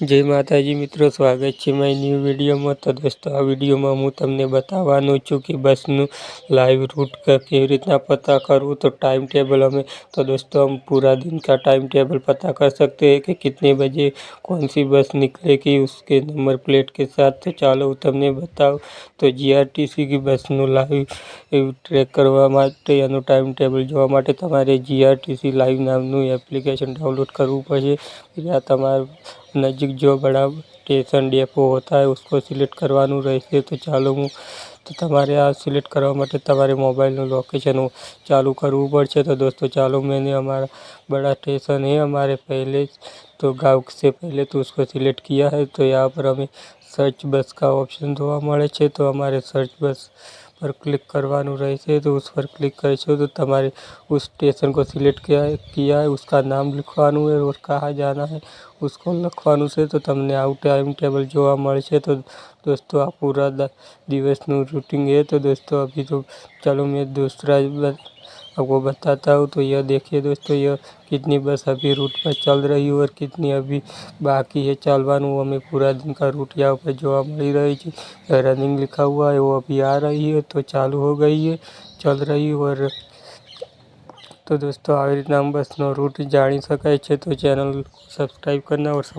જય માતાજી મિત્રો સ્વાગત છે મારી ન્યૂ વિડીયોમાં તો દોસ્તો આ વિડીયોમાં હું તમને બતાવવાનો છું કે બસનું લાઈવ રૂટ કેવી રીતના પતા કરવું તો ટાઈમ ટેબલ અમે તો દોસ્તો અમે પૂરા દિન કા ટાઈમ ટેબલ પતા कर सकते हैं कि कितने बजे कौन सी बस निकलेगी उसके नंबर प्लेट के साथ ચાલો હું તમને બતાવું તો જીઆરટીસી કી બસનું લાઈવ ટ્રેક કરવા માટે એનું ટાઈમ ટેબલ જોવા માટે તમારે જીઆરટીસી લાઈવ નામનું એપ્લિકેશન ડાઉનલોડ કરવું પડશે ત્યાં તમારે નજીક જો બડા સ્ટેશન ડેપો હોતા હોય ઉસકો સિલેક્ટ કરવાનું રહેશે તો ચાલો હું તો તમારે આ સિલેક્ટ કરવા માટે તમારે મોબાઈલનું લોકેશન ચાલુ કરવું પડશે તો દોસ્તો ચાલો મેં અમારા બડા સ્ટેશન હે અમારે पहले તો ગાવક સે પહેલા તો ઉસકો સિલેક્ટ કિયા હે તો યહા પર હવે સર્ચ બસ કા ઓપ્શન દેવા મળે છે તો આપણે સર્ચ બસ પર ક્લિક કરવાનું રહેશે તો ઉસ પર ક્લિક કરશો તો તમારી ઉ સ્ટેશન કો સિલેક્ટ કિયા હે કિયા હૈ uska નામ લખવાનું હે ર કહા જાના હે ઉસકો લખવાનું સે તો તમને આઉટ ટાઈમ ટેબલ જોવા મળે છે તો દોસ્તો આ પૂરા દિવસ નું રૂટિંગ હે તો દોસ્તો અભી તો ચલો મે બીજો બસ आपको बताता हूँ तो यह देखिए दोस्तों यह कितनी बस अभी रूट पर चल रही है और कितनी अभी बाकी है वो हमें पूरा दिन का रूट यहाँ पर જોવા મળી रही थी रनिंग लिखा हुआ है वो अभी आ रही है तो चालू हो गई है चल रही और तो दोस्तों આવી बस नो रूट जा શકાય तो चैनल सब्सक्राइब करना और सब